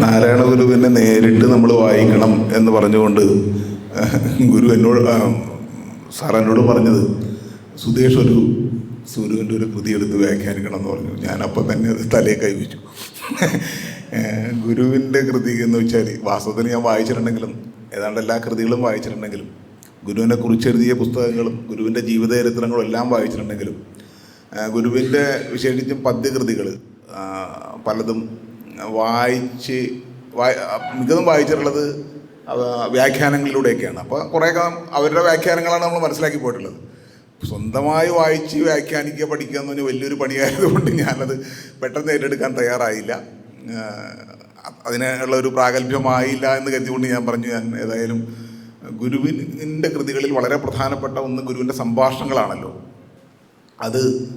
നാരായണ ഗുരുവിനെ നേരിട്ട് നമ്മൾ വായിക്കണം എന്ന് പറഞ്ഞുകൊണ്ട് ഗുരു എന്നോട് സാർ എന്നോട് പറഞ്ഞത് സുധേഷ് ഒരു സൂര്യന്റെ ഒരു കൃതി എടുത്ത് വ്യാഖ്യാനിക്കണം എന്ന് പറഞ്ഞു. ഞാനപ്പം തന്നെ അത് തലയെ കൈവച്ചു ഗുരുവിന്റെ കൃതി എന്ന് വെച്ചാൽ വാസ്തവത്തിൽ ഞാൻ വായിച്ചിട്ടുണ്ടെങ്കിലും ഏതാണ്ട് എല്ലാ കൃതികളും വായിച്ചിട്ടുണ്ടെങ്കിലും ഗുരുവിനെ കുറിച്ചെഴുതിയ പുസ്തകങ്ങളും ഗുരുവിന്റെ ജീവിതചരിത്രങ്ങളും എല്ലാം വായിച്ചിട്ടുണ്ടെങ്കിലും ഗുരുവിന്റെ വിശേഷിച്ചും പദ്യകൃതികൾ പലതും വായിച്ച് മിക്കതും വായിച്ചിട്ടുള്ളത് വ്യാഖ്യാനങ്ങളിലൂടെയൊക്കെയാണ്. അപ്പോൾ കുറേ അവരുടെ വ്യാഖ്യാനങ്ങളാണ് നമ്മൾ മനസ്സിലാക്കി പോയിട്ടുള്ളത്. സ്വന്തമായി വായിച്ച് വ്യാഖ്യാനിക്കുക പഠിക്കുക എന്ന് പറഞ്ഞാൽ വലിയൊരു പണിയായതുകൊണ്ട് ഞാനത് പെട്ടെന്ന് ഏറ്റെടുക്കാൻ തയ്യാറായില്ല. അതിനുള്ള ഒരു പ്രാഗൽഭ്യമായില്ല എന്ന് കരുതിക്കൊണ്ട് ഞാൻ പറഞ്ഞു ഞാൻ ഏതായാലും ഗുരുവിന്റെ കൃതികളിൽ വളരെ പ്രധാനപ്പെട്ട ഒന്ന് ഗുരുവിന്റെ സംഭാഷണങ്ങളാണല്ലോ. അത്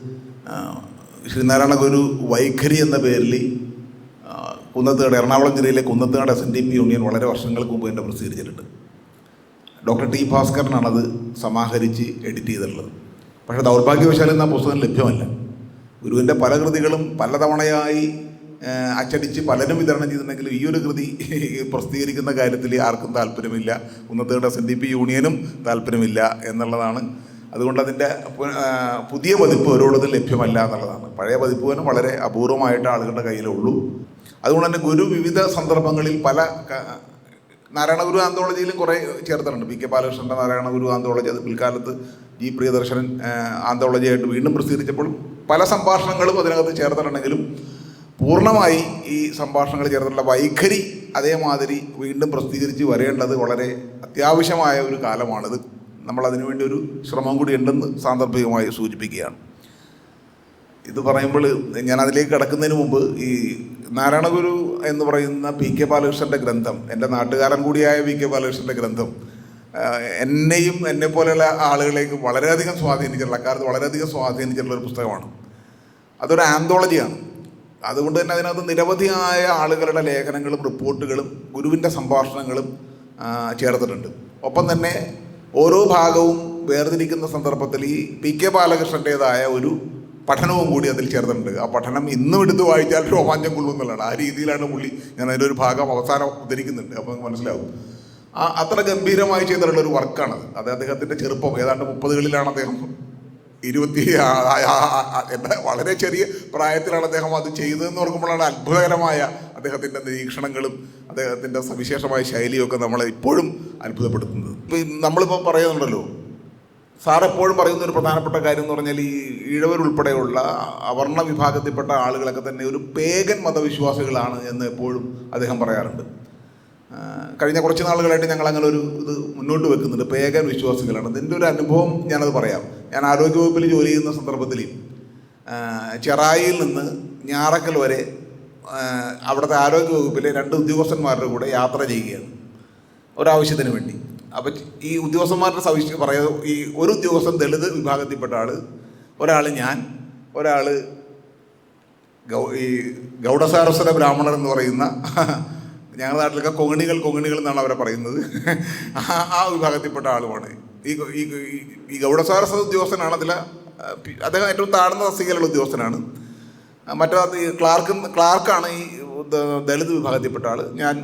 ശ്രീനാരായണ ഗുരു വൈഖരി എന്ന പേരിൽ കുന്നത്തുകാട് എറണാകുളം ജില്ലയിലെ Kunnathukad S N D P union വളരെ വർഷങ്ങൾക്ക് മുമ്പ് തന്നെ പ്രസിദ്ധീകരിച്ചിട്ടുണ്ട്. ഡോക്ടർ ടി ഭാസ്കരനാണത് സമാഹരിച്ച് എഡിറ്റ് ചെയ്തിട്ടുള്ളത്. പക്ഷേ ദൗർഭാഗ്യവശാൽ ഇന്ന് ആ പുസ്തകം ലഭ്യമല്ല. ഗുരുവിന്റെ പല കൃതികളും പലതവണയായി അച്ചടിച്ച് പലരും വിതരണം ചെയ്തിട്ടുണ്ടെങ്കിലും ഈ ഒരു കൃതി പ്രസിദ്ധീകരിക്കുന്ന കാര്യത്തിൽ ആർക്കും താല്പര്യമില്ല. Kunnathukad S N D P യൂണിയനും താല്പര്യമില്ല എന്നുള്ളതാണ് അതുകൊണ്ട് അതിന്റെ പുതിയ പതിപ്പ് ഓരോടത്തും ലഭ്യമല്ല എന്നുള്ളതാണ്. പഴയ പതിപ്പ് തന്നെ വളരെ അപൂർവമായിട്ട് ആളുകളുടെ കയ്യിലുള്ളൂ. അതുകൊണ്ട് തന്നെ ഗുരു വിവിധ സന്ദർഭങ്ങളിൽ പല നാരായണ ഗുരു ആന്തോളജിയിലും കുറേ ചേർത്തിട്ടുണ്ട്. പി കെ ബാലകൃഷ്ണന്റെ നാരായണ ഗുരു ആന്തോളജി അത് പിൽക്കാലത്ത് ജി പ്രിയദർശൻ ആന്തോളജിയായിട്ട് വീണ്ടും പ്രസിദ്ധീകരിച്ചപ്പോൾ പല സംഭാഷണങ്ങളും അതിനകത്ത് ചേർത്തിട്ടുണ്ടെങ്കിലും പൂർണമായി ഈ സംഭാഷണങ്ങൾ ചേർത്തിട്ടുള്ള വൈഖരി അതേമാതിരി വീണ്ടും പ്രസിദ്ധീകരിച്ച് വരേണ്ടത് വളരെ അത്യാവശ്യമായ ഒരു കാലമാണിത്. നമ്മൾ അതിനുവേണ്ടി ഒരു ശ്രമം കൂടി ഉണ്ടെന്ന് സാന്ദർഭികമായി സൂചിപ്പിക്കുകയാണ്. ഇത് പറയുമ്പോൾ ഞാൻ അതിലേക്ക് കിടക്കുന്നതിന് മുമ്പ് ഈ നാരായണഗുരു എന്ന് പറയുന്ന പി കെ ബാലകൃഷ്ണന്റെ ഗ്രന്ഥം എന്റെ നാട്ടുകാരൻ കൂടിയായ പി കെ ബാലകൃഷ്ണന്റെ ഗ്രന്ഥം എന്നെയും എന്നെ പോലെയുള്ള ആളുകളേക്ക് വളരെയധികം സ്വാധീനിച്ചിട്ടുള്ള അക്കാലത്ത് വളരെയധികം സ്വാധീനിച്ചിട്ടുള്ള ഒരു പുസ്തകമാണ്. അതൊരു ആന്തോളജിയാണ് അതുകൊണ്ട് തന്നെ അതിനകത്ത് നിരവധിയായ ആളുകളുടെ ലേഖനങ്ങളും റിപ്പോർട്ടുകളും ഗുരുവിന്റെ സംഭാഷണങ്ങളും ചേർത്തിട്ടുണ്ട്. ഒപ്പം തന്നെ ഓരോ ഭാഗവും വേർതിരിക്കുന്ന സന്ദർഭത്തിൽ ഈ പി കെ ബാലകൃഷ്ണന്റേതായ ഒരു പഠനവും കൂടി അതിൽ ചേർത്തിട്ടുണ്ട് ആ പഠനം ഇന്നും എടുത്ത് വായിച്ചാൽ രോമാഞ്ചം കൊള്ളുന്നുള്ളതാണ് ആ രീതിയിലാണ് പുള്ളി ഞാൻ അതിന്റെ ഒരു ഭാഗം അവസാനം ഉദ്ധരിക്കുന്നുണ്ട്. അപ്പോൾ നമുക്ക് മനസ്സിലാവും. ആ അത്ര ഗംഭീരമായി ചെയ്തിട്ടുള്ള ഒരു വർക്കാണ് അത്. അദ്ദേഹത്തിന്റെ ചെറുപ്പം ഏതാണ്ട് മുപ്പതുകളിലാണ് അദ്ദേഹം ഇരുപത്തി എന്താ വളരെ ചെറിയ പ്രായത്തിലാണ് അദ്ദേഹം അത് ചെയ്തതെന്ന് ഓർക്കുമ്പോഴാണ് അത്ഭുതകരമായ അദ്ദേഹത്തിന്റെ നിരീക്ഷണങ്ങളും അദ്ദേഹത്തിന്റെ സവിശേഷമായ ശൈലിയൊക്കെ നമ്മളെ ഇപ്പോഴും അത്ഭുതപ്പെടുത്തുന്നത്. ഇപ്പം നമ്മളിപ്പോൾ പറയുന്നുണ്ടല്ലോ സാർ എപ്പോഴും പറയുന്ന ഒരു പ്രധാനപ്പെട്ട കാര്യം എന്ന് പറഞ്ഞാൽ ഈ ഈഴവരുൾപ്പെടെയുള്ള അവർണ വിഭാഗത്തിൽപ്പെട്ട ആളുകളൊക്കെ തന്നെ ഒരു പേഗൻ മതവിശ്വാസികളാണ് എന്ന് എപ്പോഴും അദ്ദേഹം പറയാറുണ്ട്. കഴിഞ്ഞ കുറച്ച് നാളുകളായിട്ട് ഞങ്ങൾ അങ്ങനെ ഒരു ഇത് മുന്നോട്ട് വെക്കുന്നുണ്ട് പേഗൻ വിശ്വാസികളാണ്. ഇതിന്റെ ഒരു അനുഭവം ഞാനത് പറയാം. ഞാൻ ആരോഗ്യവകുപ്പിൽ ജോലി ചെയ്യുന്ന സന്ദർഭത്തിൽ ചെറായിയിൽ നിന്ന് ഞാറക്കൽ വരെ ആ, ആരോഗ്യ വകുപ്പിലെ രണ്ട് ഉദ്യോഗസ്ഥന്മാരുടെ കൂടെ യാത്ര ചെയ്യുകയാണ് ഒരാവശ്യത്തിന് വേണ്ടി. അപ്പം ഈ ഉദ്യോഗസ്ഥന്മാരുടെ സവിശേഷ പറയുന്നത് ഈ ഒരു ഉദ്യോഗസ്ഥൻ ദളിത് വിഭാഗത്തിൽപ്പെട്ട ആൾ ഒരാൾ ഞാൻ ഒരാൾ ഗൗ ഈ ഗൗഡസാരസ്വര ബ്രാഹ്മണർ എന്ന് പറയുന്ന ഞങ്ങളുടെ നാട്ടിലൊക്കെ കൊങ്ങിണികൾ കൊങ്ങിണികൾ എന്നാണ് അവരെ പറയുന്നത്. ആ വിഭാഗത്തിൽപ്പെട്ട ആളുമാണ്. ഈ ഈ ഗൗഡസാരസ്വര ഉദ്യോഗസ്ഥനാണ് അതിലെ അദ്ദേഹം ഏറ്റവും താഴ്ന്ന തസ്തികയിലുള്ള ഉദ്യോഗസ്ഥനാണ്. മറ്റേ ക്ലാർക്കും ക്ലാർക്ക് ക്ലാർക്കാണ് ഈ ദളിത് വിഭാഗത്തിൽപ്പെട്ട ആൾ ഞാൻ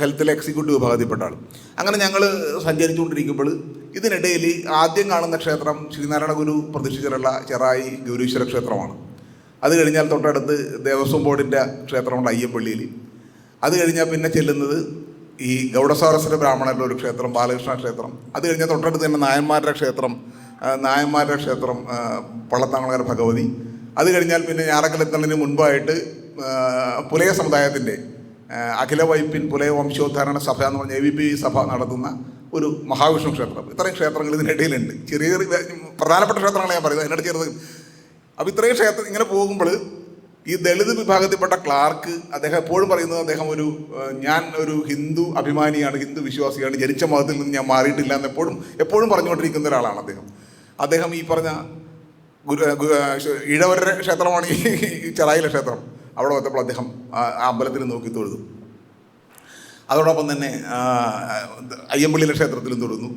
ഹെൽത്തിലെ എക്സിക്യൂട്ടീവ് വിഭാഗത്തിൽപ്പെട്ട ആൾ അങ്ങനെ ഞങ്ങൾ സഞ്ചരിച്ചുകൊണ്ടിരിക്കുമ്പോൾ ഇതിനിടയിൽ ആദ്യം കാണുന്ന ക്ഷേത്രം ശ്രീനാരായണ ഗുരു പ്രതിഷ്ഠിച്ചിട്ടുള്ള ചെറായി ഗൗരീശ്വര ക്ഷേത്രമാണ്. അത് കഴിഞ്ഞാൽ തൊട്ടടുത്ത് ദേവസ്വം ബോർഡിന്റെ ക്ഷേത്രമുണ്ട് അയ്യപ്പള്ളിയിൽ അത് കഴിഞ്ഞാൽ പിന്നെ ചെല്ലുന്നത് ഈ ഗൗഡസാരസ്വര ബ്രാഹ്മണരുടെ ഒരു ക്ഷേത്രം ബാലകൃഷ്ണ ക്ഷേത്രം. അത് കഴിഞ്ഞാൽ തൊട്ടടുത്ത് തന്നെ നായന്മാരുടെ ക്ഷേത്രം നായന്മാരുടെ ക്ഷേത്രം ആ, ഭഗവതി. അത് കഴിഞ്ഞാൽ പിന്നെ ഞാറക്കലെത്തുന്നതിന് മുൻപായിട്ട് പുലയ സമുദായത്തിന്റെ അഖില വൈപ്പിൻ പുലയ വംശോദ്ധാരണ സഭ എന്ന് പറഞ്ഞ എ വി പി സഭ നടത്തുന്ന ഒരു മഹാവിഷ്ണു ക്ഷേത്രം. ഇത്രയും ക്ഷേത്രങ്ങൾ ഇതിനിടയിലുണ്ട്. ചെറിയ ചെറിയ പ്രധാനപ്പെട്ട ക്ഷേത്രങ്ങളാണ് ഞാൻ പറയുന്നത്. അതിനിടെ ചെറുത്. അപ്പോൾ ഇത്രയും ക്ഷേത്രം ഇങ്ങനെ പോകുമ്പോൾ ഈ ദളിത് വിഭാഗത്തിൽപ്പെട്ട ക്ലാർക്ക് അദ്ദേഹം എപ്പോഴും പറയുന്നത് അദ്ദേഹം ഒരു ഞാൻ ഒരു ഹിന്ദു അഭിമാനിയാണ് ഹിന്ദു വിശ്വാസിയാണ് ജനിച്ച മതത്തിൽ നിന്ന് ഞാൻ മാറിയിട്ടില്ല എന്ന് എപ്പോഴും എപ്പോഴും പറഞ്ഞുകൊണ്ടിരിക്കുന്ന ഒരാളാണ് അദ്ദേഹം. അദ്ദേഹം ഈ പറഞ്ഞ ഇഴവരുടെ ക്ഷേത്രമാണ് ഈ ചെറായിലെ ക്ഷേത്രം. അവിടെ വന്നപ്പോൾ അദ്ദേഹം ആ അമ്പലത്തിൽ നോക്കി തൊഴുതു. അതോടൊപ്പം തന്നെ അയ്യമ്പള്ളിയിലെ ക്ഷേത്രത്തിലും തൊഴുന്നു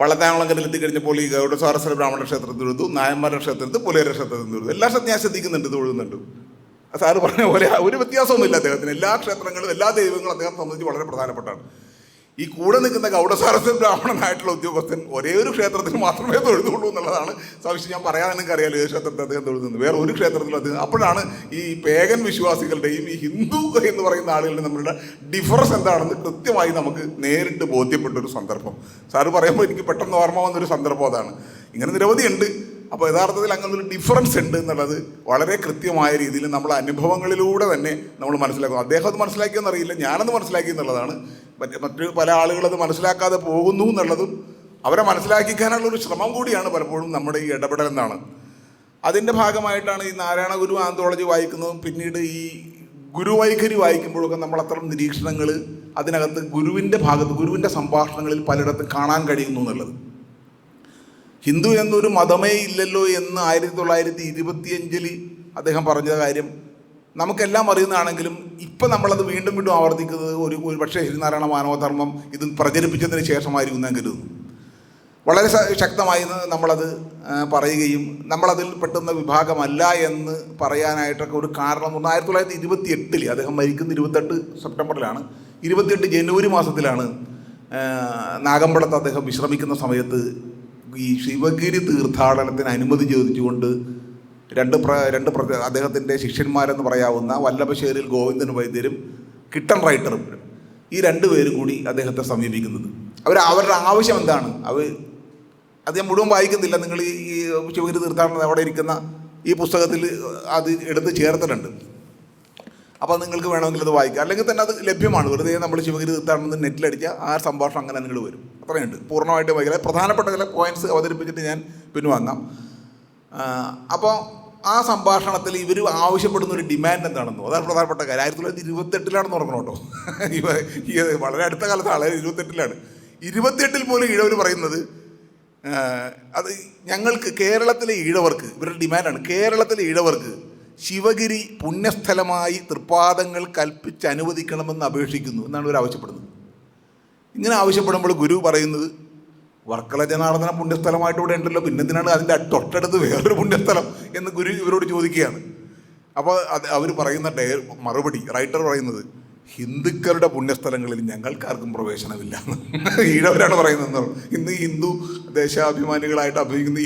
പള്ളത്താങ്കുളങ്കരയിൽ എത്തിക്കഴിഞ്ഞപ്പോൾ ഈ ഗൗഡസ്വാരസ്വര ബ്രാഹ്മണ ക്ഷേത്രത്തിൽ തൊഴുതു. നായന്മാരുടെ ക്ഷേത്രത്തിൽ പുലയരുടെ ക്ഷേത്രത്തിൽ തൊഴുതു. എല്ലാ ക്ഷേത്രം ഞാൻ ശ്രദ്ധിക്കുന്നുണ്ട് തൊഴുന്നുണ്ട്. സാറ് പറഞ്ഞ പോലെ ഒരു വ്യത്യാസമൊന്നുമില്ല അദ്ദേഹത്തിന്. എല്ലാ ക്ഷേത്രങ്ങളും എല്ലാ ദൈവങ്ങളും അദ്ദേഹം സംബന്ധിച്ച് വളരെ പ്രധാനപ്പെട്ടാണ്. ഈ കൂടെ നിൽക്കുന്ന ഗൗഡസാരസ്ഥൻ ബ്രാഹ്മണനായിട്ടുള്ള ഉദ്യോഗസ്ഥൻ ഒരേ ഒരു ക്ഷേത്രത്തിൽ മാത്രമേ തൊഴുതുള്ളൂ എന്നുള്ളതാണ് സവിശേഷം ഞാൻ പറയാൻ നിങ്ങൾക്ക് അറിയാലോ ഏത് ക്ഷേത്രത്തിൽ അദ്ദേഹം തൊഴുതുന്നത്. വേറെ ഒരു ക്ഷേത്രത്തിലും അദ്ദേഹം അപ്പോഴാണ് ഈ പേഗൻ വിശ്വാസികളുടെയും ഈ ഹിന്ദു എന്ന് പറയുന്ന ആളുകളുടെ നമ്മളുടെ ഡിഫറൻസ് എന്താണെന്ന് കൃത്യമായി നമുക്ക് നേരിട്ട് ബോധ്യപ്പെട്ട ഒരു സന്ദർഭം. സാറ് പറയുമ്പോൾ എനിക്ക് പെട്ടെന്ന് ഓർമ്മ വന്നൊരു സന്ദർഭം അതാണ്. ഇങ്ങനെ നിരവധിയുണ്ട് അപ്പോൾ യഥാർത്ഥത്തിൽ അങ്ങനെ ഒരു ഡിഫറൻസ് ഉണ്ട് എന്നുള്ളത് വളരെ കൃത്യമായ രീതിയിൽ നമ്മൾ അനുഭവങ്ങളിലൂടെ തന്നെ നമ്മൾ മനസ്സിലാക്കുന്നു. അദ്ദേഹം അത് മനസ്സിലാക്കിയെന്നറിയില്ല ഞാനത് മനസ്സിലാക്കി എന്നുള്ളതാണ്. മറ്റു പല ആളുകളത് മനസ്സിലാക്കാതെ പോകുന്നു എന്നുള്ളതും അവരെ മനസ്സിലാക്കിക്കാനുള്ള ഒരു ശ്രമം കൂടിയാണ് പലപ്പോഴും നമ്മുടെ ഈ ഇടപെടൽ എന്നാണ്. അതിന്റെ ഭാഗമായിട്ടാണ് ഈ നാരായണ ഗുരു ആന്തോളജി വായിക്കുന്നതും പിന്നീട് ഈ ഗുരുവൈഖരി വായിക്കുമ്പോഴൊക്കെ നമ്മൾ അത്തരം നിരീക്ഷണങ്ങൾ അതിനകത്ത് ഗുരുവിന്റെ ഭാഗത്ത് ഗുരുവിന്റെ സംഭാഷണങ്ങളിൽ പലയിടത്തും കാണാൻ കഴിയുന്നു എന്നുള്ളത്. ഹിന്ദു എന്നൊരു മതമേ ഇല്ലല്ലോ എന്ന് ആയിരത്തി തൊള്ളായിരത്തി ഇരുപത്തിയഞ്ചിൽ അദ്ദേഹം പറഞ്ഞ കാര്യം നമുക്കെല്ലാം അറിയുന്നതാണെങ്കിലും ഇപ്പം നമ്മളത് വീണ്ടും വീണ്ടും ആവർത്തിക്കുന്നത് ഒരു ഒരു പക്ഷേ ശ്രീനാരായണ മാനവധർമ്മം ഇത് പ്രചരിപ്പിച്ചതിന് ശേഷമായിരിക്കും ഞാൻ കരുതുന്നു. വളരെ ശക്തമായി നമ്മളത് പറയുകയും നമ്മളതിൽ പെട്ടുന്ന വിഭാഗമല്ല എന്ന് പറയാനായിട്ടൊക്കെ ഒരു കാരണം എന്ന് ആയിരത്തി തൊള്ളായിരത്തി ഇരുപത്തി എട്ടിൽ അദ്ദേഹം മരിക്കുന്ന ഇരുപത്തെട്ട് സെപ്റ്റംബറിലാണ് ഇരുപത്തിയെട്ട് ജനുവരി മാസത്തിലാണ് നാഗമ്പടത്ത് അദ്ദേഹം വിശ്രമിക്കുന്ന സമയത്ത് ഈ ശിവഗിരി തീർത്ഥാടനത്തിന് അനുമതി ചോദിച്ചുകൊണ്ട് രണ്ട് പ്ര രണ്ട് പ്ര അദ്ദേഹത്തിന്റെ ശിഷ്യന്മാരെന്ന് പറയാവുന്ന വല്ലഭശ്ശേരിൽ ഗോവിന്ദൻ വൈദ്യരും കിട്ടൺ റൈറ്ററും ഈ രണ്ട് പേരും കൂടി അദ്ദേഹത്തെ സമീപിക്കുന്നത്. അവർ അവരുടെ ആവശ്യം എന്താണ്? അവർ അത് ഞാൻ മുഴുവൻ വായിക്കുന്നില്ല. നിങ്ങൾ ഈ ശിവഗിരി തീർത്ഥാടനം അവിടെ ഇരിക്കുന്ന ഈ പുസ്തകത്തിൽ അത് എടുത്ത് ചേർത്തിട്ടുണ്ട്. അപ്പോൾ നിങ്ങൾക്ക് വേണമെങ്കിൽ അത് വായിക്കാം. അല്ലെങ്കിൽ തന്നെ അത് ലഭ്യമാണ്. വെറുതെ നമ്മൾ ശിവഗിരി തീർത്ഥാടനം നെറ്റിലടിച്ചാൽ ആ സംഭാഷണം അങ്ങനെ നിങ്ങൾ വരും. അത്രയുണ്ട്. പൂർണമായിട്ട് വൈകില്ല പ്രധാനപ്പെട്ട ചില പോയിന്റ്സ് അവതരിപ്പിച്ചിട്ട് ഞാൻ പിൻവാങ്ങാം. അപ്പോൾ ആ സംഭാഷണത്തിൽ ഇവർ ആവശ്യപ്പെടുന്ന ഒരു ഡിമാൻഡ് എന്താണെന്നോ? അതാണ് പ്രധാനപ്പെട്ട കാര്യം. ആയിരത്തി തൊള്ളായിരത്തി ഇരുപത്തെട്ടിലാണെന്ന് ഓർക്കണം കേട്ടോ. ഈ വളരെ അടുത്ത കാലത്താണ് ഇരുപത്തെട്ടിലാണ്. ഇരുപത്തെട്ടിൽ പോലും ഈഴവർ പറയുന്നത് അത് ഞങ്ങൾക്ക് കേരളത്തിലെ ഈഴവർക്ക് ഇവരുടെ ഡിമാൻഡാണ് കേരളത്തിലെ ഈഴവർക്ക് ശിവഗിരി പുണ്യസ്ഥലമായി തൃപ്പാദങ്ങൾ കൽപ്പിച്ച് അനുവദിക്കണമെന്ന് അപേക്ഷിക്കുന്നു എന്നാണ് ഇവർ ആവശ്യപ്പെടുന്നത്. ഇങ്ങനെ ആവശ്യപ്പെടുമ്പോൾ ഗുരു പറയുന്നത് വർക്കല ജനാർദ്ദന പുണ്യസ്ഥലമായിട്ട് ഇവിടെ ഉണ്ടല്ലോ പിന്നെന്തിനാണ് അതിന്റെ തൊട്ടടുത്ത് വേറൊരു പുണ്യസ്ഥലം എന്ന് ഗുരു ഇവരോട് ചോദിക്കുകയാണ്. അപ്പോൾ അത് അവർ പറയുന്ന ഡേ മറുപടി റൈറ്റർ പറയുന്നത് ഹിന്ദുക്കളുടെ പുണ്യസ്ഥലങ്ങളിൽ ഞങ്ങൾക്കാർക്കും പ്രവേശനമില്ല. ഈഴവരാണ് പറയുന്നത്. ഇന്ന് ഹിന്ദു ദേശാഭിമാനികളായിട്ട് അഭിനയിക്കുന്ന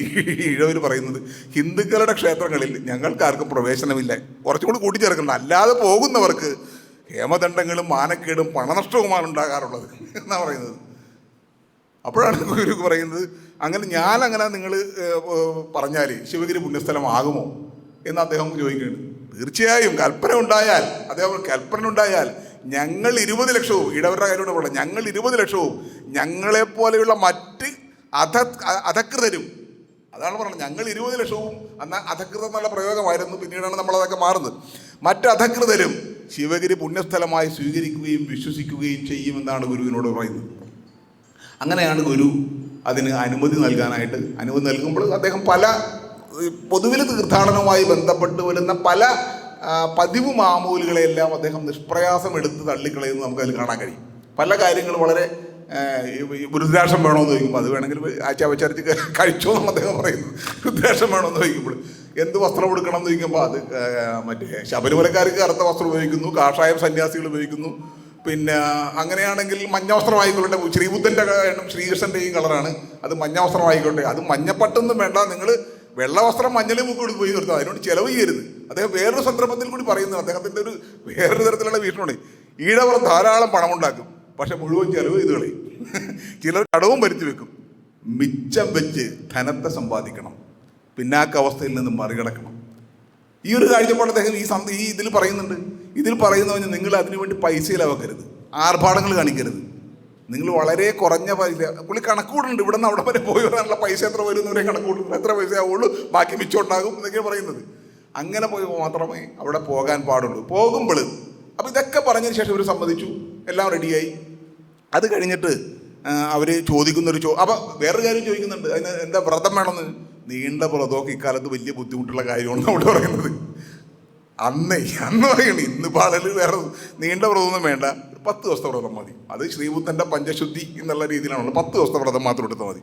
ഈഴവർ പറയുന്നത് ഹിന്ദുക്കളുടെ ക്ഷേത്രങ്ങളിൽ ഞങ്ങൾക്കാർക്കും പ്രവേശനമില്ല. കുറച്ചുകൂടി കൂടി കൂട്ടിച്ചേർക്കണം. അല്ലാതെ പോകുന്നവർക്ക് ഹേമദണ്ഡങ്ങളും മാനക്കേടും പണനഷ്ടവുമാണ് ഉണ്ടാകാറുള്ളത് എന്നാണ് പറയുന്നത്. അപ്പോഴാണ് ഗുരു പറയുന്നത് അങ്ങനെ ഞാൻ അങ്ങനെ നിങ്ങൾ പറഞ്ഞാൽ ശിവഗിരി പുണ്യസ്ഥലമാകുമോ എന്ന് അദ്ദേഹം ചോദിക്കുന്നത് തീർച്ചയായും കൽപ്പന ഉണ്ടായാൽ അദ്ദേഹം കൽപ്പന ഉണ്ടായാൽ ഞങ്ങൾ ഇരുപത് ലക്ഷവും ഇടവരുടെ കാര്യമാണ് പറയുന്നത് ഞങ്ങൾ ഇരുപത് ലക്ഷവും ഞങ്ങളെപ്പോലെയുള്ള മറ്റ് അധ അധകൃതരും അതാണ് പറഞ്ഞത് ഞങ്ങൾ ഇരുപത് ലക്ഷവും അന്ന് അധകൃതം എന്നുള്ള പ്രയോഗമായിരുന്നു പിന്നീടാണ് നമ്മളതൊക്കെ മാറുന്നത്. മറ്റ് അധകൃതരും ശിവഗിരി പുണ്യസ്ഥലമായി സ്വീകരിക്കുകയും വിശ്വസിക്കുകയും ചെയ്യുമെന്നാണ് ഗുരുവിനോട് പറയുന്നത്. അങ്ങനെയാണ് ഗുരു അതിന് അനുമതി നൽകാനായിട്ട് അനുമതി നൽകുമ്പോൾ അദ്ദേഹം പല പൊതുവിൽ തീർത്ഥാടനവുമായി ബന്ധപ്പെട്ട് വരുന്ന പല പതിവ് മാമൂലുകളെല്ലാം അദ്ദേഹം നിഷ്പ്രയാസം എടുത്ത് തള്ളിക്കളയുന്നത് നമുക്ക് അതിൽ കാണാൻ കഴിയും. പല കാര്യങ്ങളും വളരെ രുദ്രാക്ഷം വേണമെന്ന് ചോദിക്കുമ്പോൾ അത് വേണമെങ്കിൽ ആഴ്ച വെച്ചരച്ച് കഴിച്ചോ എന്നും അദ്ദേഹം പറയുന്നു. രുദ്രാക്ഷം വേണമെന്ന് ചോദിക്കുമ്പോൾ എന്ത് വസ്ത്രം എടുക്കണം എന്ന് ചോദിക്കുമ്പോൾ അത് മറ്റേ ശബരിമലക്കാർക്ക് കറുത്ത വസ്ത്രം ഉപയോഗിക്കുന്നു കാഷായം സന്യാസികൾ ഉപയോഗിക്കുന്നു. പിന്നെ അങ്ങനെയാണെങ്കിൽ മഞ്ഞ വസ്ത്രമായിക്കോട്ടെ ശ്രീബുദ്ധന്റെ എണ്ണം ശ്രീകൃഷ്ണന്റെയും കളറാണ്. അത് മഞ്ഞ വസ്ത്രമായിക്കോട്ടെ അത് മഞ്ഞപ്പട്ടൊന്നും വേണ്ട. നിങ്ങൾ വെള്ള വസ്ത്രം മഞ്ഞളും മുക്കി കൂടി പോയി നിർത്തുക അതിനോട് ചിലവ് ചെയ്യരുത്. അദ്ദേഹം വേറൊരു സന്ദർഭത്തിൽ കൂടി പറയുന്നു. അദ്ദേഹത്തിന്റെ ഒരു വേറൊരു തരത്തിലുള്ള വീക്ഷണമാണ് ഈഴവർ ധാരാളം പണമുണ്ടാക്കും. പക്ഷെ മുഴുവൻ ചിലവ് ചെയ്ത് കളയും. ചിലർ കടവും വരുത്തി വെക്കും. മിച്ചം വെച്ച് ധനത്തെ സമ്പാദിക്കണം. പിന്നാക്ക അവസ്ഥയിൽ നിന്ന് മറികടക്കണം. ഈ ഒരു കാഴ്ചപ്പാട് അദ്ദേഹം ഈ സന്ത ഈ ഇതിൽ പറയുന്നുണ്ട്. ഇതിൽ പറയുന്നവന് നിങ്ങൾ അതിനുവേണ്ടി പൈസ ചിലവാക്കരുത് ആർഭാടങ്ങൾ കാണിക്കരുത്. നിങ്ങൾ വളരെ കുറഞ്ഞ പൈസ പുള്ളി കണക്കൂടുന്നുണ്ട്. ഇവിടെ നിന്ന് അവിടെ വരെ പോയി വരാനുള്ള പൈസ എത്ര വരും എന്നവരെ എത്ര പൈസ ആവുള്ളൂ. ബാക്കി മിച്ചം ഉണ്ടാകും എന്നൊക്കെയാണ് പറയുന്നത്. അങ്ങനെ പോയി മാത്രമേ അവിടെ പോകാൻ പാടുള്ളൂ. പോകുമ്പോൾ അപ്പോൾ ഇതൊക്കെ പറഞ്ഞതിന് ശേഷം ഇവർ സമ്മതിച്ചു. എല്ലാം റെഡിയായി. അത് കഴിഞ്ഞിട്ട് അവർ ചോദിക്കുന്നൊരു ചോ അപ്പോൾ വേറൊരു കാര്യം ചോദിക്കുന്നുണ്ട്. അതിന് എന്താ വ്രതം വേണമെന്ന്? നീണ്ട വ്രതമൊക്കെ ഇക്കാലത്ത് വലിയ ബുദ്ധിമുട്ടുള്ള കാര്യമാണ് അവിടെ പറയുന്നത് അന്നേ അന്ന് പറയണേ ഇന്ന് പാടൽ വേറെ നീണ്ട വ്രതമൊന്നും വേണ്ട. പത്ത് ദിവസത്തെ വ്രതം മതി. അത് ശ്രീബുദ്ധന്റെ പഞ്ചശുദ്ധി എന്നുള്ള രീതിയിലാണുള്ളത് പത്ത് ദിവസത്തെ വ്രതം മാത്രം എടുത്താൽ മതി.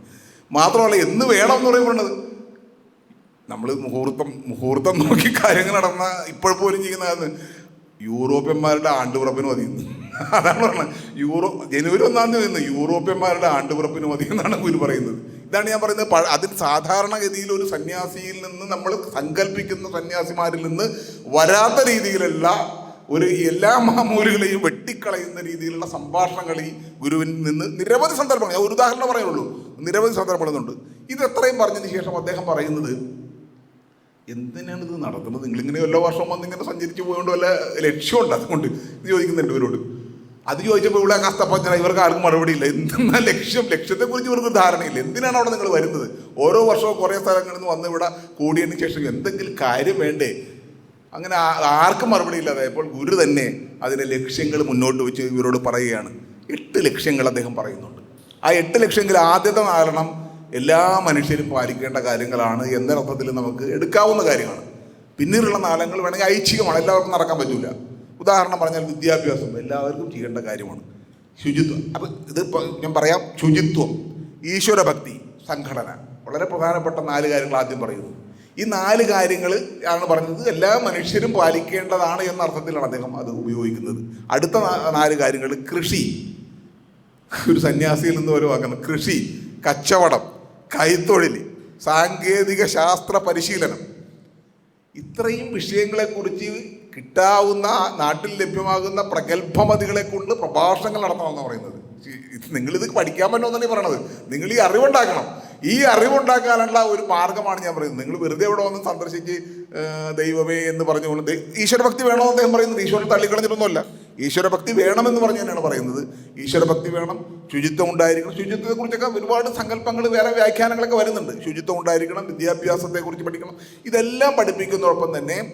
മാത്രമല്ല എന്ന് വേണം എന്ന് പറയുന്നത് നമ്മൾ മുഹൂർത്തം മുഹൂർത്തം നോക്കി കാര്യങ്ങൾ നടന്ന ഇപ്പോഴും പോലും ചെയ്യുന്നതാണ്. യൂറോപ്യന്മാരുടെ ആണ്ടുപിറപ്പിന് മതി. അതാണ് പറഞ്ഞത്. യൂറോ ജനുവരി ഒന്നാം തീയതി യൂറോപ്യന്മാരുടെ ആണ്ടുപിറപ്പിന് മതി എന്നാണ് ഗുരു പറയുന്നത്. ഇതാണ് ഞാൻ പറയുന്നത്. അതിന് സാധാരണഗതിയിൽ ഒരു സന്യാസിയിൽ നിന്ന് നമ്മൾ സങ്കല്പിക്കുന്ന സന്യാസിമാരിൽ നിന്ന് വരാത്ത രീതിയിലുള്ള ഒരു എല്ലാ മാമൂലുകളെയും വെട്ടിക്കളയുന്ന രീതിയിലുള്ള സംഭാഷണങ്ങൾ ഈ ഗുരുവിൽ നിന്ന് നിരവധി സന്ദർഭങ്ങൾ. ഞാൻ ഒരു ഉദാഹരണം പറയുള്ളൂ നിരവധി സന്ദർഭങ്ങളുണ്ട്. ഇത് എത്രയും പറഞ്ഞതിന് ശേഷം അദ്ദേഹം പറയുന്നത് എന്തിനാണ് ഇത് നടത്തുന്നത് നിങ്ങളിങ്ങനെ എല്ലാ വർഷവും വന്ന് ഇങ്ങനെ സഞ്ചരിച്ച് പോയതുകൊണ്ട് വല്ല ലക്ഷ്യമുണ്ട്? അതുകൊണ്ട് ഇത് ചോദിക്കുന്നുണ്ട് ഇവരോട് അത് ചോദിച്ചപ്പോൾ ഇവിടെ കഷ്ടപ്പച്ചന ഇവർക്ക് ആർക്കും മറുപടിയില്ല എന്തെന്നാ ലക്ഷ്യം? ലക്ഷ്യത്തെക്കുറിച്ച് ഇവർക്ക് ധാരണയില്ല. എന്തിനാണ് അവിടെ നിങ്ങൾ വരുന്നത്? ഓരോ വർഷവും കുറേ സ്ഥലങ്ങളിൽ നിന്ന് വന്ന് ഇവിടെ കൂടിയതിന് ശേഷം എന്തെങ്കിലും കാര്യം വേണ്ടേ? അങ്ങനെ ആർക്കും മറുപടി ഇല്ലാതായപ്പോൾ ഗുരു തന്നെ അതിന്റെ ലക്ഷ്യങ്ങൾ മുന്നോട്ട് വെച്ച് ഇവരോട് പറയുകയാണ്. എട്ട് ലക്ഷ്യങ്ങൾ അദ്ദേഹം പറയുന്നുണ്ട്. ആ എട്ട് ലക്ഷ്യങ്ങൾ ആദ്യത്തെ കാരണം എല്ലാ മനുഷ്യരും പാലിക്കേണ്ട കാര്യങ്ങളാണ് എന്നൊരർത്ഥത്തിൽ നമുക്ക് എടുക്കാവുന്ന കാര്യമാണ്. പിന്നീടുള്ള നാലങ്ങൾ വേണമെങ്കിൽ ഐച്ഛികമാണ്. എല്ലാവർക്കും നടക്കാൻ പറ്റില്ല ഉദാഹരണം പറഞ്ഞാൽ വിദ്യാഭ്യാസം എല്ലാവർക്കും ചെയ്യേണ്ട കാര്യമാണ്. ശുചിത്വം. അപ്പം ഇത് ഞാൻ പറയാം ശുചിത്വം ഈശ്വരഭക്തി സംഘടന. വളരെ പ്രധാനപ്പെട്ട നാല് കാര്യങ്ങൾ ആദ്യം പറയുന്നു. ഈ നാല് കാര്യങ്ങൾ ആണ് പറഞ്ഞത്. എല്ലാ മനുഷ്യരും പാലിക്കേണ്ടതാണ് എന്ന അർത്ഥത്തിലാണ് അദ്ദേഹം അത് ഉപയോഗിക്കുന്നത്. അടുത്ത നാല് കാര്യങ്ങൾ കൃഷി. ഒരു സന്യാസിയിൽ നിന്ന് ഒരു കൃഷി കച്ചവടം കൈത്തൊഴിൽ സാങ്കേതിക ശാസ്ത്ര പരിശീലനം. ഇത്രയും വിഷയങ്ങളെക്കുറിച്ച് കിട്ടാവുന്ന നാട്ടിൽ ലഭ്യമാകുന്ന പ്രഗത്ഭമതികളെ കൊണ്ട് പ്രഭാഷണങ്ങൾ നടത്തണമെന്ന് പറയുന്നത്. നിങ്ങളിത് പഠിക്കാൻ പറ്റുമെന്നാണ് ഈ പറയണത്. നിങ്ങൾ ഈ അറിവുണ്ടാക്കണം. ഈ അറിവുണ്ടാക്കാനുള്ള ഒരു മാർഗമാണ് ഞാൻ പറയുന്നത്. നിങ്ങൾ വെറുതെ ഇവിടെ വന്ന് സന്ദർശിച്ച് ദൈവമേ എന്ന് പറഞ്ഞുകൊണ്ട് ഈശ്വരഭക്തി വേണമെന്ന് അദ്ദേഹം പറയുന്നത്? ഈശ്വരൻ തള്ളിക്കളഞ്ഞിട്ടൊന്നുമല്ല. ഈശ്വരഭക്തി വേണമെന്ന് പറഞ്ഞു തന്നെയാണ് പറയുന്നത്. ഈശ്വരഭക്തി വേണം ശുചിത്വം ഉണ്ടായിരിക്കണം. ശുചിത്വത്തെക്കുറിച്ചൊക്കെ ഒരുപാട് സങ്കല്പങ്ങൾ വേറെ വ്യാഖ്യാനങ്ങളൊക്കെ വരുന്നുണ്ട്. ശുചിത്വം ഉണ്ടായിരിക്കണം വിദ്യാഭ്യാസത്തെക്കുറിച്ച് പഠിക്കണം. ഇതെല്ലാം പഠിപ്പിക്കുന്നതോടൊപ്പം തന്നെ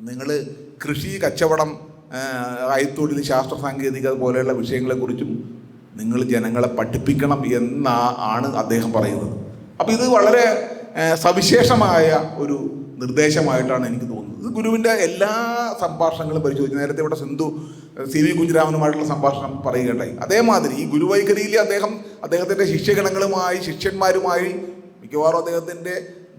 നിങ്ങൾ കൃഷി കച്ചവടം അയത്തൊഴിൽ ശാസ്ത്ര സാങ്കേതിക പോലെയുള്ള വിഷയങ്ങളെക്കുറിച്ചും നിങ്ങൾ ജനങ്ങളെ പഠിപ്പിക്കണം എന്നാണ് അദ്ദേഹം പറയുന്നത്. അപ്പോൾ ഇത് വളരെ സവിശേഷമായ ഒരു നിർദ്ദേശമായിട്ടാണ് എനിക്ക് തോന്നുന്നത്. ഗുരുവിന്റെ എല്ലാ സംഭാഷണങ്ങളും പരിശോധിച്ച് നേരത്തെ ഇവിടെ സിന്ധു സി വി കുഞ്ഞിരാമനുമായിട്ടുള്ള സംഭാഷണം പറയുകയുണ്ടായി. അതേമാതിരി ഈ ഗുരുവൈഖരിയിൽ അദ്ദേഹം അദ്ദേഹത്തിന്റെ ശിഷ്യഗണങ്ങളുമായി ശിഷ്യന്മാരുമായി മിക്കവാറും അദ്ദേഹത്തിന്റെ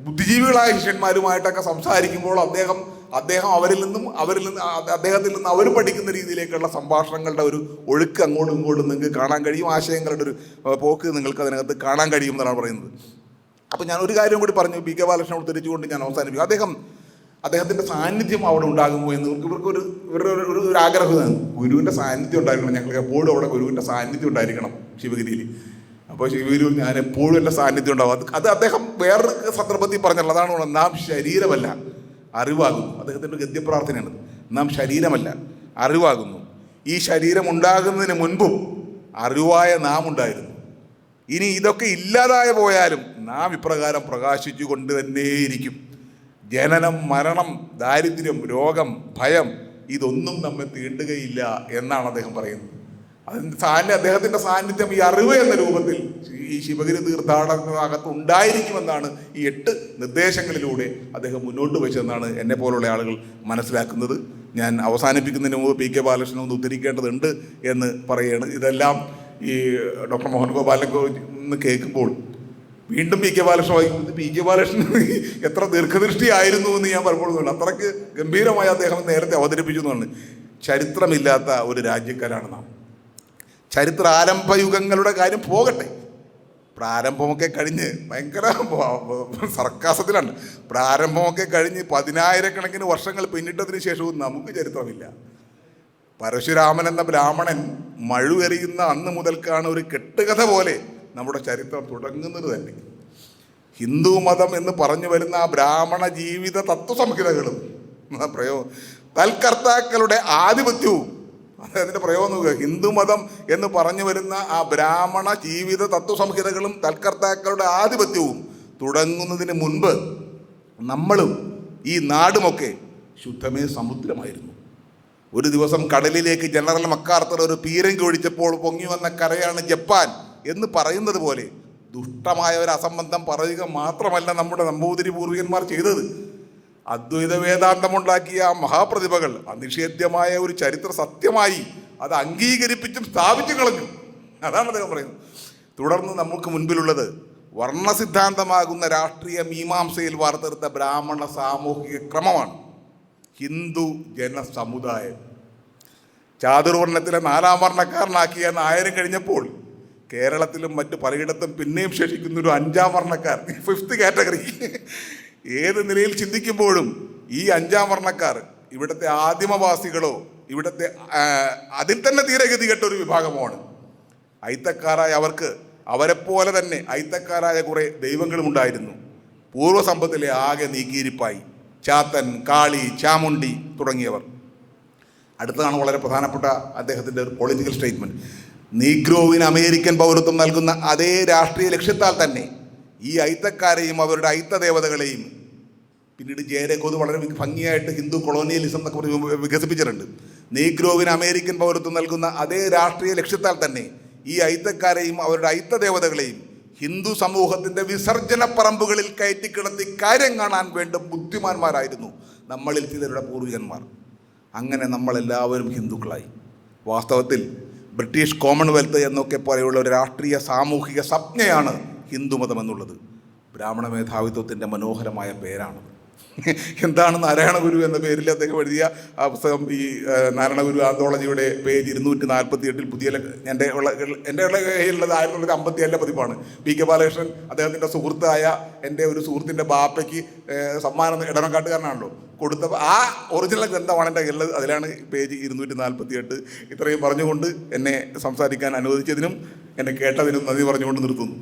ബുദ്ധിജീവികളായ ശിഷ്യന്മാരുമായിട്ടൊക്കെ സംസാരിക്കുമ്പോൾ അദ്ദേഹം അദ്ദേഹം അവരിൽ നിന്നും അവരിൽ നിന്ന് അദ്ദേഹത്തിൽ നിന്ന് അവർ പഠിക്കുന്ന രീതിയിലേക്കുള്ള സംഭാഷണങ്ങളുടെ ഒരു ഒഴുക്ക് അങ്ങോട്ടും ഇങ്ങോട്ടും നിങ്ങൾക്ക് കാണാൻ കഴിയും. ആശയങ്ങളുടെ ഒരു പോക്ക് നിങ്ങൾക്ക് അതിനകത്ത് കാണാൻ കഴിയും എന്നാണ് പറയുന്നത്. അപ്പോൾ ഞാൻ ഒരു കാര്യം കൂടി പറഞ്ഞു പി കെ ബാലകൃഷ്ണൻ ഉദ്ധരിച്ചുകൊണ്ട് ഞാൻ അവസാനിപ്പിക്കും. അദ്ദേഹം അദ്ദേഹത്തിന്റെ സാന്നിധ്യം അവിടെ ഉണ്ടാകുമോ എന്ന് ഇവർക്ക് ഇവർക്കൊരു ഇവരുടെ ഒരു- ഒരു ആഗ്രഹം ആഗ്രഹമാണ് ഗുരുവിന്റെ സാന്നിധ്യം ഉണ്ടായിരിക്കണം. ഞങ്ങൾക്ക് എപ്പോഴും അവിടെ ഗുരുവിന്റെ സാന്നിധ്യം ഉണ്ടായിരിക്കണം ശിവഗിരിയിൽ. അപ്പോൾ ശിവഗിരിയിൽ ഞാൻ എപ്പോഴും എന്റെ സാന്നിധ്യം ഉണ്ടാവും. അത് അത് അദ്ദേഹം വേറൊരു സന്ദർഭത്തിൽ പറഞ്ഞല്ലോ അതാണ് നാം ശരീരമല്ല അറിവാകുന്നു. അദ്ദേഹത്തിന്റെ ഗദ്യപ്രാർത്ഥനയാണ്. നാം ശരീരമല്ല അറിവാകുന്നു. ഈ ശരീരം ഉണ്ടാകുന്നതിന് മുൻപും അറിവായ നാം ഉണ്ടായിരുന്നു. ഇനി ഇതൊക്കെ ഇല്ലാതായ പോയാലും നാം ഇപ്രകാരം പ്രകാശിച്ചു കൊണ്ട് തന്നെയിരിക്കും ജനനം മരണം ദാരിദ്ര്യം രോഗം ഭയം ഇതൊന്നും നമ്മെ തീണ്ടുകയില്ല എന്നാണ് അദ്ദേഹം പറയുന്നത്. അതിന്റെ സാന്നിധ്യം അദ്ദേഹത്തിന്റെ സാന്നിധ്യം ഈ അറിവ് എന്ന രൂപത്തിൽ ഈ ശിവഗിരി തീർത്ഥാടനത്തിനകത്ത് ഉണ്ടായിരിക്കുമെന്നാണ് ഈ എട്ട് നിർദ്ദേശങ്ങളിലൂടെ അദ്ദേഹം മുന്നോട്ട് വെച്ചതെന്നാണ് എന്നെ പോലുള്ള ആളുകൾ മനസ്സിലാക്കുന്നത്. ഞാൻ അവസാനിപ്പിക്കുന്നതിന് മുമ്പ് പി കെ ബാലകൃഷ്ണൻ ഒന്ന് ഉദ്ധരിക്കേണ്ടതുണ്ട് എന്ന് പറയുകയാണ് ഇതെല്ലാം ഈ ഡോക്ടർ മോഹൻ ഗോപാലൊക്കെ ഒന്ന് കേൾക്കുമ്പോൾ വീണ്ടും പി കെ ബാലകൃഷ്ണൻ വായിക്കുന്നത് പി കെ ബാലകൃഷ്ണൻ എത്ര ദീർഘദൃഷ്ടി ആയിരുന്നു എന്ന് ഞാൻ പലപ്പോഴും അത്രയ്ക്ക് ഗംഭീരമായി അദ്ദേഹം നേരത്തെ അവതരിപ്പിച്ചു എന്നാണ്. ചരിത്രമില്ലാത്ത ഒരു രാജ്യക്കാരാണ് നാം. ചരിത്ര ആരംഭയുഗങ്ങളുടെ കാര്യം പോകട്ടെ. പ്രാരംഭമൊക്കെ കഴിഞ്ഞ് ഭയങ്കര സർക്കാസത്തിലാണ്. പ്രാരംഭമൊക്കെ കഴിഞ്ഞ് പതിനായിരക്കണക്കിന് വർഷങ്ങൾ പിന്നിട്ടതിന് ശേഷവും നമുക്ക് ചരിത്രമില്ല. പരശുരാമൻ എന്ന ബ്രാഹ്മണൻ മഴുവെറിയുന്ന അന്ന് മുതൽക്കാണ് ഒരു കെട്ടുകഥ പോലെ നമ്മുടെ ചരിത്രം തുടങ്ങുന്നത് തന്നെ. ഹിന്ദു മതം എന്ന് പറഞ്ഞു വരുന്ന ആ ബ്രാഹ്മണ ജീവിത തത്വസംഹിതകളും പ്രയോഗം തൽക്കർത്താക്കളുടെ ആധിപത്യവും അതിന്റെ പ്രയോഗം നോക്കുക. ഹിന്ദു മതം എന്ന് പറഞ്ഞു വരുന്ന ആ ബ്രാഹ്മണ ജീവിത തത്വസംഹിതകളും തൽക്കർത്താക്കളുടെ ആധിപത്യവും തുടങ്ങുന്നതിന് മുൻപ് നമ്മളും ഈ നാടുമൊക്കെ ശുദ്ധമേ സമുദ്രമായിരുന്നു. ഒരു ദിവസം കടലിലേക്ക് ജനറൽ മക്കാർത്തർ ഒരു പീരങ്കി ഒഴിച്ചപ്പോൾ പൊങ്ങി വന്ന കരയാണ് ജപ്പാൻ എന്ന് പറയുന്നത് പോലെ ദുഷ്ടമായ ഒരു അസംബന്ധം പറയുക മാത്രമല്ല നമ്മുടെ നമ്പൂതിരി പൂർവികന്മാർ ചെയ്തത്. അദ്വൈത വേദാന്തമുണ്ടാക്കിയ മഹാപ്രതിഭകൾ അനിഷേധ്യമായ ഒരു ചരിത്ര സത്യമായി അത് അംഗീകരിപ്പിച്ചും സ്ഥാപിച്ചു കളഞ്ഞു. അതാണ് അദ്ദേഹം പറയുന്നത്. തുടർന്ന് നമുക്ക് മുൻപിലുള്ളത് വർണസിദ്ധാന്തമാകുന്ന രാഷ്ട്രീയ മീമാംസയിൽ വാർത്തെടുത്ത ബ്രാഹ്മണ സാമൂഹിക ക്രമമാണ്. ഹിന്ദു ജനസമുദായം. ചാതുർവർണത്തിലെ നാലാം വർണക്കാരനാക്കിയ നായരും കഴിഞ്ഞപ്പോൾ കേരളത്തിലും മറ്റ് പലയിടത്തും പിന്നെയും ശേഷിക്കുന്ന ഒരു അഞ്ചാം വർണക്കാർ ഫിഫ്ത്ത് കാറ്റഗറി ഏത് നിലയിൽ ചിന്തിക്കുമ്പോഴും ഈ അഞ്ചാം വർണക്കാർ ഇവിടുത്തെ ആദിമവാസികളോ ഇവിടുത്തെ അതിൽ തന്നെ തീരഗതി ഗതികെട്ട ഒരു വിഭാഗമാണ്. ഐത്തക്കാരായ അവർക്ക് അവരെപ്പോലെ തന്നെ ഐത്തക്കാരായ കുറേ ദൈവങ്ങളും ഉണ്ടായിരുന്നു പൂർവസമ്പത്തിലെ ആകെ നീക്കിയിരിപ്പായി. ചാത്തൻ കാളി ചാമുണ്ടി തുടങ്ങിയവർ. അടുത്തതാണ് വളരെ പ്രധാനപ്പെട്ട അദ്ദേഹത്തിന്റെ ഒരു പൊളിറ്റിക്കൽ സ്റ്റേറ്റ്മെന്റ് നീഗ്രോവിന് അമേരിക്കൻ പൗരത്വം നൽകുന്ന അതേ രാഷ്ട്രീയ ലക്ഷ്യത്താൽ തന്നെ ഈ ഐത്തക്കാരെയും അവരുടെ ഐത്ത ദേവതകളെയും പിന്നീട് ജയരഘോത് വളരെ ഭംഗിയായിട്ട് ഹിന്ദു കൊളോണിയലിസം എന്നൊക്കെ പറഞ്ഞ് വികസിപ്പിച്ചിട്ടുണ്ട്. നീഗ്രോവിന് അമേരിക്കൻ പൗരത്വം നൽകുന്ന അതേ രാഷ്ട്രീയ ലക്ഷ്യത്താൽ തന്നെ ഈ ഐത്തക്കാരെയും അവരുടെ ഐത്ത ദേവതകളെയും ഹിന്ദു സമൂഹത്തിന്റെ വിസർജന പറമ്പുകളിൽ കയറ്റിക്കിടത്തി കാര്യം കാണാൻ വേണ്ട ബുദ്ധിമാന്മാരായിരുന്നു നമ്മളിൽ ചിലരുടെ പൂർവികന്മാർ. അങ്ങനെ നമ്മളെല്ലാവരും ഹിന്ദുക്കളായി. വാസ്തവത്തിൽ ബ്രിട്ടീഷ് കോമൺവെൽത്ത് എന്നൊക്കെ പോലെയുള്ള ഒരു രാഷ്ട്രീയ സാമൂഹിക സ്വപ്നയാണ് ഹിന്ദുമതം എന്നുള്ളത്. ബ്രാഹ്മണ മേധാവിത്വത്തിന്റെ മനോഹരമായ പേരാണ് എന്താണ് നാരായണ ഗുരു എന്ന പേരിൽ അദ്ദേഹം എഴുതിയ ആ പുസ്തകം ഈ നാരായണ ഗുരു ആന്തോളജിയുടെ പേജ് ഇരുന്നൂറ്റി നാൽപ്പത്തി എട്ടിൽ പുതിയ എന്റെ ഉള്ള എന്റെ ഉള്ള കയ്യിലുള്ളത് ആയിരത്തി തൊള്ളായിരത്തി അമ്പത്തി ഏഴിലെ പതിപ്പാണ്. പി കെ ബാലകൃഷ്ണൻ അദ്ദേഹത്തിന്റെ സുഹൃത്തായ എന്റെ ഒരു സുഹൃത്തിന്റെ ബാപ്പയ്ക്ക് സമ്മാനം ഇടനക്കാട്ടുകാരനാണല്ലോ കൊടുത്ത ആ ഒറിജിനൽ ഗ്രന്ഥമാണ് എന്റെ കയ്യിലുള്ളത്. അതിലാണ് പേജ് ഇരുന്നൂറ്റി നാൽപ്പത്തി എട്ട് ഇത്രയും പറഞ്ഞുകൊണ്ട് എന്നെ സംസാരിക്കാൻ അനുവദിച്ചതിനും എന്നെ കേട്ടതിനും നന്ദി പറഞ്ഞുകൊണ്ട് നിർത്തുന്നു.